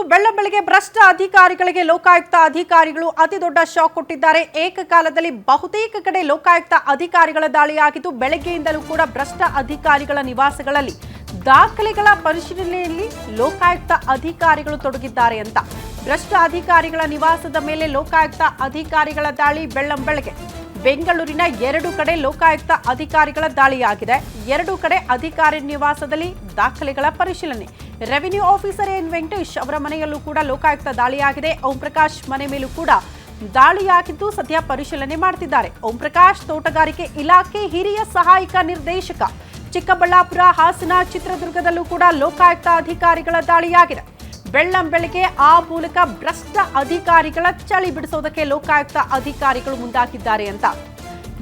ಇವತ್ತು ಬೆಳ್ಳಂಬೆಳಗ್ಗೆ ಭ್ರಷ್ಟ ಅಧಿಕಾರಿಗಳಿಗೆ ಲೋಕಾಯುಕ್ತ ಅಧಿಕಾರಿಗಳು ಅತಿ ದೊಡ್ಡ ಶಾಕ್ ಕೊಟ್ಟಿದ್ದಾರೆ. ಏಕಕಾಲದಲ್ಲಿ ಬಹುತೇಕ ಕಡೆ ಲೋಕಾಯುಕ್ತ ಅಧಿಕಾರಿಗಳ ದಾಳಿಯಾಗಿದ್ದು, ಬೆಳಗ್ಗೆಯಿಂದಲೂ ಕೂಡ ಭ್ರಷ್ಟ ಅಧಿಕಾರಿಗಳ ನಿವಾಸಗಳಲ್ಲಿ ದಾಖಲೆಗಳ ಪರಿಶೀಲನೆಯಲ್ಲಿ ಲೋಕಾಯುಕ್ತ ಅಧಿಕಾರಿಗಳು ತೊಡಗಿದ್ದಾರೆ ಅಂತ. ಭ್ರಷ್ಟ ಅಧಿಕಾರಿಗಳ ನಿವಾಸದ ಮೇಲೆ ಲೋಕಾಯುಕ್ತ ಅಧಿಕಾರಿಗಳ ದಾಳಿ ಬೆಳ್ಳಂಬೆಳಗ್ಗೆ ಬೆಂಗಳೂರಿನ ಎರಡು ಕಡೆ ಲೋಕಾಯುಕ್ತ ಅಧಿಕಾರಿಗಳ ದಾಳಿಯಾಗಿದೆ. ಎರಡು ಕಡೆ ಅಧಿಕಾರಿ ನಿವಾಸದಲ್ಲಿ ದಾಖಲೆಗಳ ಪರಿಶೀಲನೆ. ರೆವಿನ್ಯೂ ಆಫೀಸರ್ ಎನ್ ವೆಂಕಟೇಶ್ ಅವರ ಮನೆಯಲ್ಲೂ ಕೂಡ ಲೋಕಾಯುಕ್ತ ದಾಳಿಯಾಗಿದೆ. ಓಂ ಪ್ರಕಾಶ್ ಮನೆ ಮೇಲೂ ಕೂಡ ದಾಳಿಯಾಗಿದ್ದು ಸದ್ಯ ಪರಿಶೀಲನೆ ಮಾಡ್ತಿದ್ದಾರೆ. ಓಂ ಪ್ರಕಾಶ್ ತೋಟಗಾರಿಕೆ ಇಲಾಖೆ ಹಿರಿಯ ಸಹಾಯಕ ನಿರ್ದೇಶಕ. ಚಿಕ್ಕಬಳ್ಳಾಪುರ ಹಾಸನ ಚಿತ್ರದುರ್ಗದಲ್ಲೂ ಕೂಡ ಲೋಕಾಯುಕ್ತ ಅಧಿಕಾರಿಗಳ ದಾಳಿಯಾಗಿದೆ. ಬೆಳ್ಳಂ ಬೆಳಗ್ಗೆ ಆ ಮೂಲಕ ಭ್ರಷ್ಟ ಅಧಿಕಾರಿಗಳ ಚಳಿ ಬಿಡಿಸೋದಕ್ಕೆ ಲೋಕಾಯುಕ್ತ ಅಧಿಕಾರಿಗಳು ಮುಂದಾಗಿದ್ದಾರೆ ಅಂತ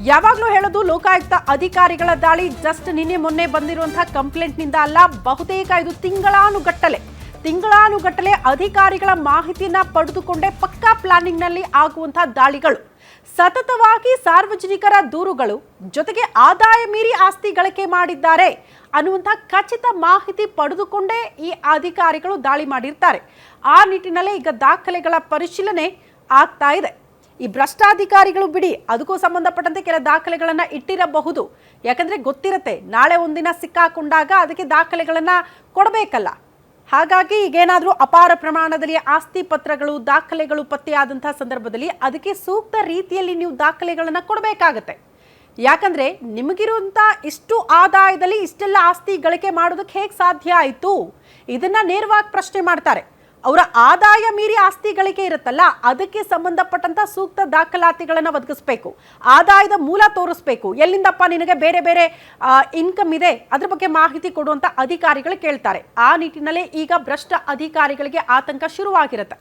ಯಾವಾಗಲೂ ಹೇಳೋದು ಲೋಕಾಯುಕ್ತ ಅಧಿಕಾರಿಗಳ ದಾಳಿ. ಜಸ್ಟ್ ನಿನ್ನೆ ಮೊನ್ನೆ ಬಂದಿರುವಂತಹ ಕಂಪ್ಲೇಂಟ್ನಿಂದ ಅಲ್ಲ, ಬಹುತೇಕ ಇದು ತಿಂಗಳಾನುಗಟ್ಟಲೆ. ತಿಂಗಳಾನುಗಟ್ಟಲೆ ಅಧಿಕಾರಿಗಳ ಮಾಹಿತಿಯನ್ನ ಪಡೆದುಕೊಂಡೇ ಪಕ್ಕಾ ಪ್ಲಾನಿಂಗ್ನಲ್ಲಿ ಆಗುವಂತಹ ದಾಳಿಗಳು. ಸತತವಾಗಿ ಸಾರ್ವಜನಿಕರ ದೂರುಗಳು, ಜೊತೆಗೆ ಆದಾಯ ಮೀರಿ ಆಸ್ತಿ ಗಳಿಕೆ ಮಾಡಿದ್ದಾರೆ ಅನ್ನುವಂಥ ಖಚಿತ ಮಾಹಿತಿ ಪಡೆದುಕೊಂಡೇ ಈ ಅಧಿಕಾರಿಗಳು ದಾಳಿ ಮಾಡಿರ್ತಾರೆ. ಆ ನಿಟ್ಟಿನಲ್ಲೇ ಈಗ ದಾಖಲೆಗಳ ಪರಿಶೀಲನೆ ಆಗ್ತಾ ಇದೆ. ಈ ಭ್ರಷ್ಟಾಧಿಕಾರಿಗಳು ಬಿಡಿ, ಅದಕ್ಕೂ ಸಂಬಂಧಪಟ್ಟಂತೆ ಕೆಲ ದಾಖಲೆಗಳನ್ನು ಇಟ್ಟಿರಬಹುದು. ಯಾಕಂದ್ರೆ ಗೊತ್ತಿರತ್ತೆ, ನಾಳೆ ಒಂದಿನ ಸಿಕ್ಕಾಕೊಂಡಾಗ ಅದಕ್ಕೆ ದಾಖಲೆಗಳನ್ನು ಕೊಡಬೇಕಲ್ಲ. ಹಾಗಾಗಿ ಈಗೇನಾದರೂ ಅಪಾರ ಪ್ರಮಾಣದಲ್ಲಿ ಆಸ್ತಿ ಪತ್ರಗಳು, ದಾಖಲೆಗಳು ಪತ್ತೆಯಾದಂತಹ ಸಂದರ್ಭದಲ್ಲಿ ಅದಕ್ಕೆ ಸೂಕ್ತ ರೀತಿಯಲ್ಲಿ ನೀವು ದಾಖಲೆಗಳನ್ನು ಕೊಡಬೇಕಾಗತ್ತೆ. ಯಾಕಂದ್ರೆ ನಿಮಗಿರುವಂಥ ಇಷ್ಟು ಆದಾಯದಲ್ಲಿ ಇಷ್ಟೆಲ್ಲ ಆಸ್ತಿ ಗಳಿಕೆ ಮಾಡೋದಕ್ಕೆ ಹೇಗೆ ಸಾಧ್ಯ ಆಯಿತು? ಇದನ್ನ ನೇರವಾಗಿ ಪ್ರಶ್ನೆ ಮಾಡ್ತಾರೆ. ಅವರ ಆದಾಯ ಮೀರಿ ಆಸ್ತಿ ಗಳಿಕೆ ಇರುತ್ತಲ್ಲ, ಅದಕ್ಕೆ ಸಂಬಂಧಪಟ್ಟಂತ ಸೂಕ್ತ ದಾಖಲಾತಿಗಳನ್ನು ಒದಗಿಸ್ಬೇಕು. ಆದಾಯದ ಮೂಲ ತೋರಿಸ್ಬೇಕು. ಎಲ್ಲಿಂದಪ್ಪ ನಿನಗೆ ಬೇರೆ ಬೇರೆ ಇನ್ಕಮ್ ಇದೆ, ಅದ್ರ ಬಗ್ಗೆ ಮಾಹಿತಿ ಕೊಡುವಂತ ಅಧಿಕಾರಿಗಳು ಕೇಳ್ತಾರೆ. ಆ ನಿಟ್ಟಿನಲ್ಲಿ ಈಗ ಭ್ರಷ್ಟ ಅಧಿಕಾರಿಗಳಿಗೆ ಆತಂಕ ಶುರುವಾಗಿರುತ್ತೆ.